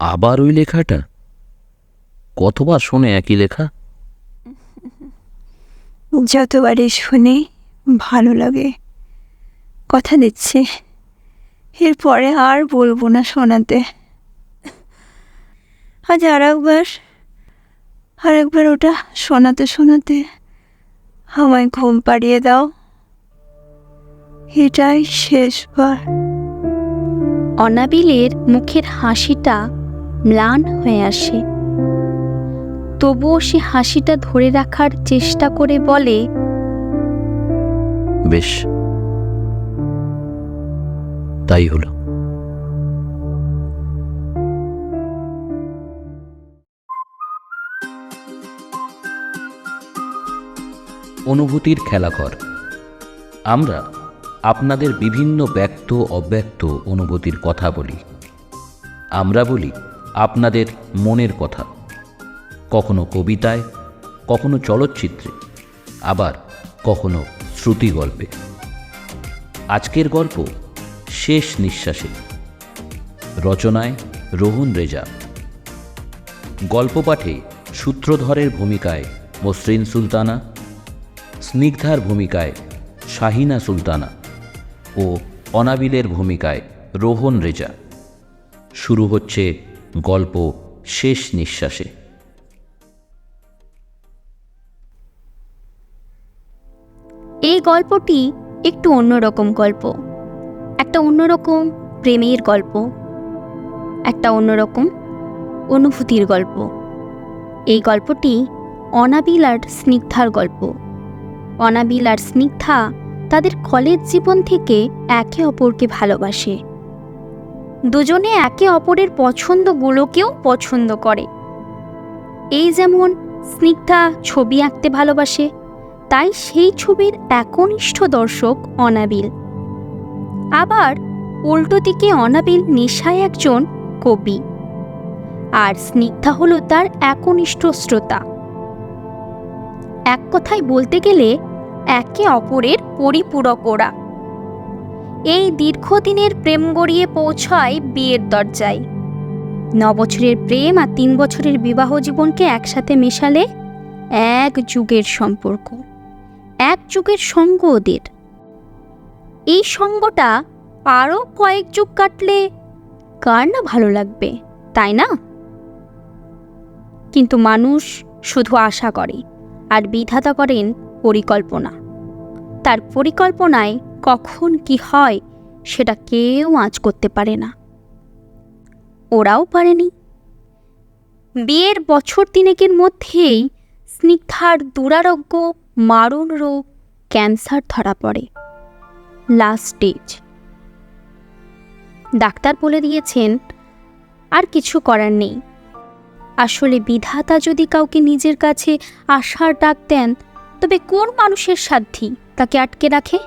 আবার ওই লেখাটা? কতবার শোনে একই লেখা? যতবারই শুনি ভালো লাগে। কথা দিচ্ছি। এরপরে আর বলব না শোনাতে। আজ আর একবার আর একবার ওটা শোনাতে শোনাতে আমায় ঘুম পাড়িয়ে দাও। এটাই শেষবার। অনাবিলের মুখের হাসিটা ম্লান হয়ে আসে। তবুও সে হাসিটা ধরে রাখার চেষ্টা করে বলে, বেশ। তাই হলো। অনুভূতির খেলাঘর। আমরা আপনাদের বিভিন্ন ব্যক্ত অব্যক্ত অনুভূতির কথা বলি। আমরা বলি আপনাদের মনের কথা। কখনো কবিতায়, কখনো চলচ্চিত্রে, আবার কখনো শ্রুতি গল্পে আজকের গল্প শেষ নিঃশ্বাসে। রচনায় রোহন রেজা। গল্প পাঠে সূত্রধরের ভূমিকায় মসৃণ সুলতানা, স্নিগ্ধার ভূমিকায় শাহিনা সুলতানা ও অনাবিলের ভূমিকায় রোহন রেজা। শুরু হচ্ছে গল্প শেষ নিঃশ্বাসে। এই গল্পটি একটু অন্যরকম গল্প। একটা অন্যরকম প্রেমের গল্প। একটা অন্যরকম অনুভূতির গল্প। এই গল্পটি অনাবিল আর স্নিগ্ধার গল্প। অনাবিল আর স্নিগ্ধা তাদের কলেজ জীবন থেকে একে অপরকে ভালোবাসে। দুজনে একে অপরের পছন্দগুলোকেও পছন্দ করে। এই যেমন স্নিগ্ধা ছবি আঁকতে ভালোবাসে, তাই সেই ছবির একনিষ্ঠ দর্শক অনাবিল। আবার উল্টো দিকে অনাবিল নেশায় একজন কবি। আর স্নিগ্ধা হলো তার একনিষ্ঠ শ্রোতা। এক কথায় বলতে গেলে, একে অপরের পরিপূরক ওরা। এই দীর্ঘদিনের প্রেম গড়িয়ে পৌঁছায় বিয়ের দরজায়। ন বছরের প্রেম আর তিন বছরের বিবাহ জীবনকে একসাথে মেশালে এক যুগের সম্পর্ক, এক যুগের সঙ্গ ওদের। এই সঙ্গটা আরও কয়েক যুগ কাটলে কার না ভালো লাগবে, তাই না? কিন্তু মানুষ শুধু আশা করে, আর বিধাতা করেন পরিকল্পনা। তার পরিকল্পনায় কখন কি হয় সেটা কেউ আঁচ করতে পারে না। ওরাও পারেনি। বিয়ের বছর তিনেকের মধ্যেই স্নিগ্ধার দুরারোগ্য, মারণ রোগ, ক্যান্সার ধরা পড়ে। লাস্ট স্টেজ ডাক্তার বলে দিয়েছেন, আর কিছু করার নেই। আসলে বিধাতা যদি কাউকে নিজের কাছে আশার ডাক দেন, তবে কোন মানুষের সাধ্যি তাকে আটকে রাখে?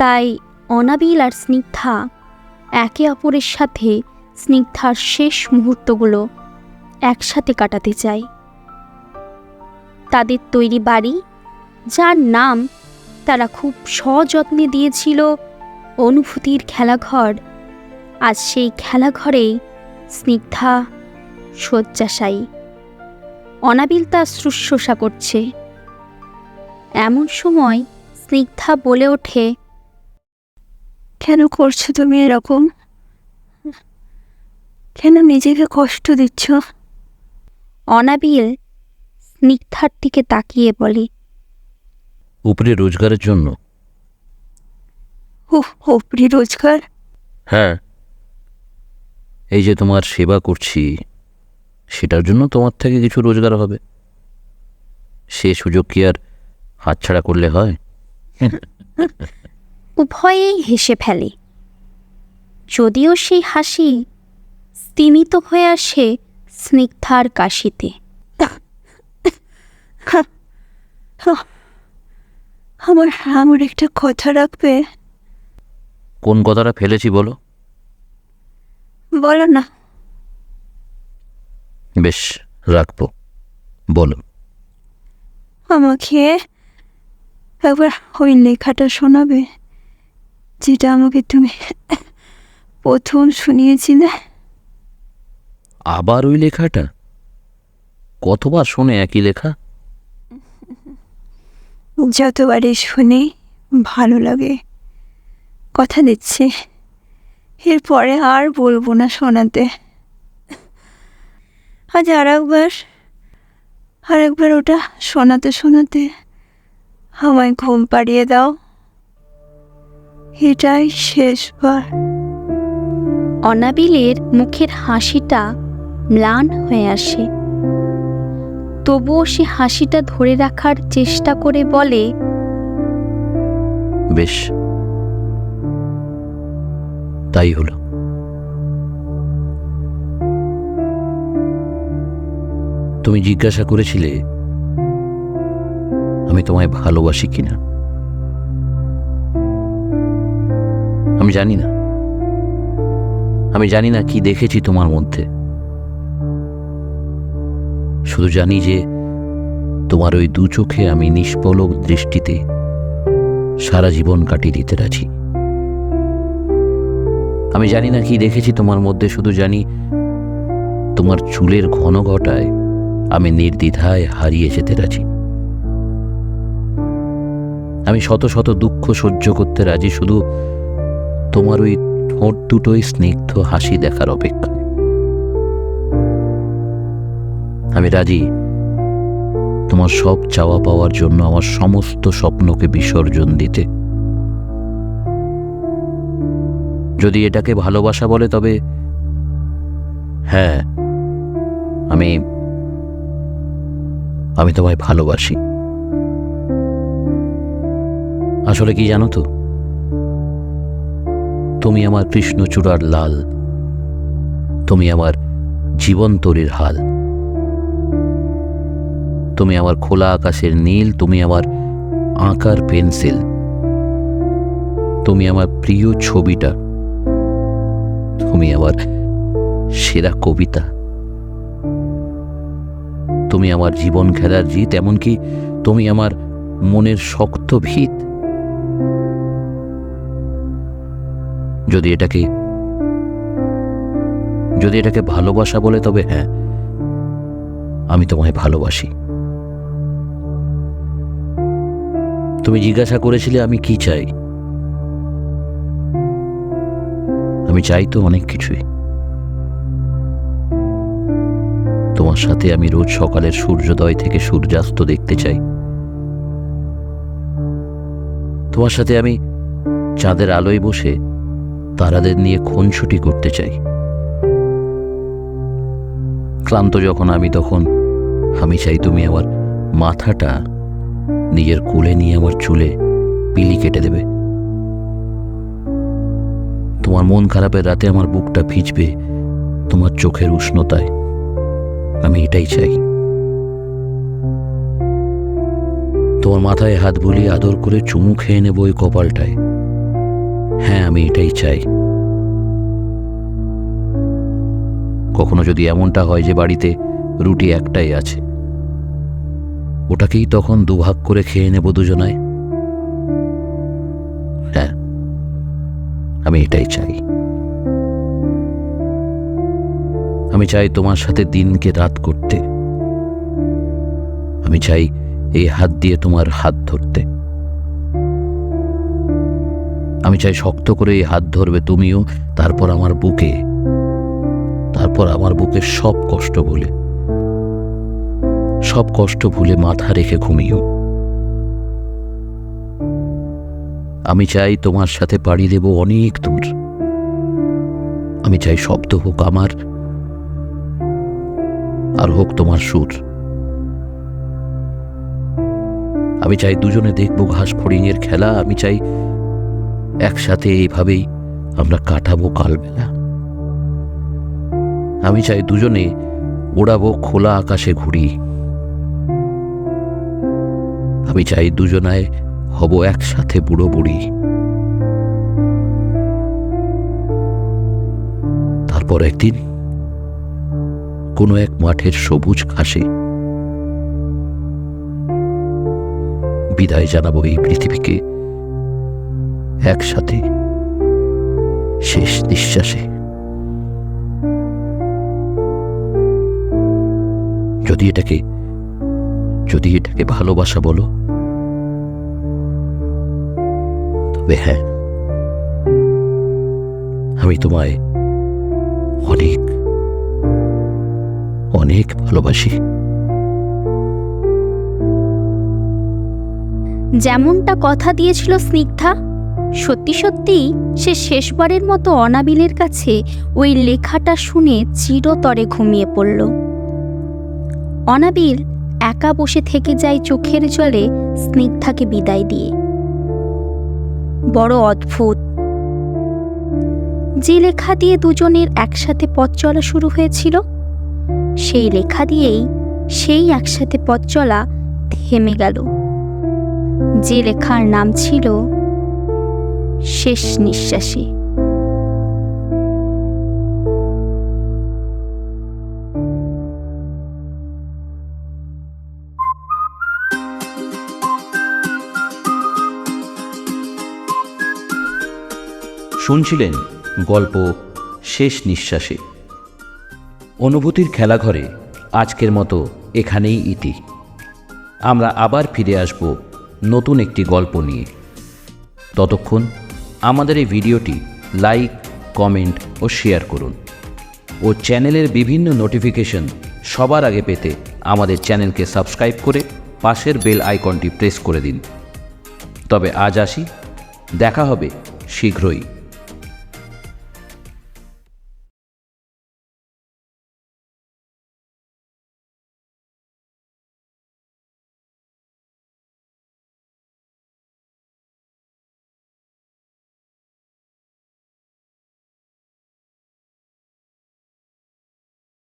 তাই অনাবিল আর স্নিগ্ধা একে অপরের সাথে স্নিগ্ধার শেষ মুহূর্তগুলো একসাথে কাটাতে চায়। তাদের তৈরি বাড়ি, যার নাম তারা খুব সযত্নে দিয়েছিল অনুভূতির খেলাঘর, আজ সেই খেলাঘরেই স্নিগ্ধা শয্যাশায়ী। অনাবিল তা শুশ্রূষা করছে। এমন সময় স্নিগ্ধা বলে ওঠে কেন করছ তুমি এরকম? কেন নিজেকে কষ্ট দিচ্ছ? অনাবিল স্নিগ্ধার দিকে তাকিয়ে বলে উপরে রোজগারের জন্য। ওপরি রোজগার? হ্যাঁ। এই যে তোমার সেবা করছি সেটার জন্য তোমার থেকে কিছু রোজগার হবে। সে সুযোগ কি আর হাতছাড়া করলে হয়? উভয়েই হেসে ফেলে। যদিও সেই হাসি স্তিমিত হয়ে আসে স্নিগ্ধার কাশিতে। আমার আমার একটা কথা রাখবে। কোন কথাটা ফেলেছি বলো? বলো না। বেশ রাখব। বলো। আমাকে একবার ওই লেখাটা শোনাবে। যেটা আমাকে তুমি প্রথম শুনিয়েছিলে। আবার ওই লেখাটা? কতবার শোনে একই লেখা? যতবারই শুনি ভালো লাগে। কথা দিচ্ছি এরপরে আর বলব না শোনাতে। আজ আর একবার আর একবার ওটা শোনাতে শোনাতে আমায় ঘুম পাড়িয়ে দাও। এটাই শেষবার। অনাবিলের মুখের হাসিটা ম্লান হয়ে আসে। তবুও সে হাসিটা ধরে রাখার চেষ্টা করে বলে বেশ। তাই হলো। তুমি জিজ্ঞাসা করেছিলে আমি তোমায় ভালোবাসি কিনা? আমি জানি না। আমি জানি না কি দেখেছি তোমার মধ্যে। শুধু জানি যে তোমার ওই দু চোখে আমি নিষ্পলক দৃষ্টিতে সারা জীবন কাটিয়ে দিতে রাজি। আমি জানি না কি দেখেছি তোমার মধ্যে, শুধু জানি তোমার চুলের ঘন ঘটায় আমি নির্দ্বিধায় হারিয়ে যেতে রাজি। আমি শত শত দুঃখ সহ্য করতে রাজি, শুধু তোমার ওই ঠোঁট দুটোই স্নিগ্ধ হাসি দেখার অপেক্ষায় আমি রাজি। তোমার সব চাওয়া পাওয়ার জন্য আমার সমস্ত স্বপ্নকে বিসর্জন দিতে। যদি এটাকে ভালোবাসা বলে তবে হ্যাঁ আমি আমি তোমায় ভালোবাসি। আসলে কি জানো তো? তুমি আমার কৃষ্ণচূড়ার লাল। তুমি আমার জীবন হাল। তুমি আমার খোলা আকাশের নীল। তুমি আমার আঁকার পেন্সিল। তুমি আমার প্রিয় ছবিটা। তুমি আমার সেরা কবিতা। তুমি আমার জীবন খেলার জিত, এমনকি তুমি আমার মনের শক্ত ভিত। যদি এটাকে যদি এটাকে ভালোবাসা বলে, তবে হ্যাঁ আমি তোমায় ভালোবাসি। তুমি জিজ্ঞাসা করেছিলে আমি কি চাই? আমি চাই তো অনেক কিছুই। তোমার সাথে আমি রোজ সকালের সূর্যোদয় থেকে সূর্যাস্ত দেখতে চাই। তোমার সাথে আমি চাঁদের আলোয় বসে তারাদের নিয়ে খুনছুটি করতে চাই। ক্লান্ত যখন আমি তখন, আমি চাই তুমি আমার মাথাটা নিজের কোলে নিয়ে আমার চুলে পিলি কেটে দেবে। তোমার মন খারাপের রাতে আমার বুকটা ভিজবে তোমার চোখের উষ্ণতায়। আমি এটাই চাই। তোমার মাথায় হাত বুলিয়ে আদর করে চুমু খেয়ে নেব ওই কপালটায়। হ্যাঁ আমি এটাই চাই। কখনো যদি এমনটা হয় যে বাড়িতে রুটি একটাই আছে, ওটাকেই তখন দুভাগ করে খেয়ে নেব দুজনায় হ্যাঁ আমি এটাই চাই। আমি চাই তোমার সাথে দিনকে রাত করতে। আমি চাই এই হাত দিয়ে তোমার হাত ধরতে। আমি চাই শক্ত করে এই হাত ধরবে তুমিও, তারপর আমার বুকে, তারপর আমার বুকে সব কষ্ট বলে সব কষ্ট ভুলে মাথা রেখে ঘুমিও। আমি চাই তোমার সাথে পাড়ি দেব অনেক দূর। আমি চাই শব্দ হোক আমার, আর হোক তোমার সুর। আমি চাই দুজনে দেখব ঘাস ফড়িংয়ের খেলা, আমি চাই একসাথে এইভাবেই আমরা কাটাবো কালবেলা। আমি চাই দুজনে ওড়াবো খোলা আকাশে ঘুরি আমি চাই দুজনায় হব একসাথে বুড়ো বুড়ি। তারপর একদিন কোনো এক মাঠের সবুজ ঘাসে বিদায় জানাব এই পৃথিবীকে। একসাথে, শেষ নিঃশ্বাসে। যদি এটাকে যদি এটাকে ভালোবাসা বলো, তবে হ্যাঁ আমি তোমায় অনেক অনেক ভালোবাসি। যেমনটা কথা দিয়েছিল স্নিগ্ধা সত্যি সত্যিই সে শেষবারের মতো অনাবিলের কাছে ওই লেখাটা শুনে চিরতরে ঘুমিয়ে পড়ল। অনাবিল একা বসে থেকে যায় চোখের জলে স্নিগ্ধাকে বিদায় দিয়ে। বড় অদ্ভুত। যে লেখা দিয়ে দুজনের একসাথে পথ চলা শুরু হয়েছিল, সেই লেখা দিয়েই সেই একসাথে পথ চলা থেমে গেল। যে লেখার নাম ছিল শেষ নিঃশ্বাসে। শুনছিলেন গল্প শেষ নিঃশ্বাসে। অনুভূতির খেলাঘরে আজকের মতো এখানেই ইতি। আমরা আবার ফিরে আসব নতুন একটি গল্প নিয়ে। ততক্ষণ আমাদের এই ভিডিওটি লাইক, কমেন্ট ও শেয়ার করুন। ও চ্যানেলের বিভিন্ন নোটিফিকেশন সবার আগে পেতে আমাদের চ্যানেলকে সাবস্ক্রাইব করে পাশের বেল আইকনটি প্রেস করে দিন। তবে আজ আসি। দেখা হবে শীঘ্রই।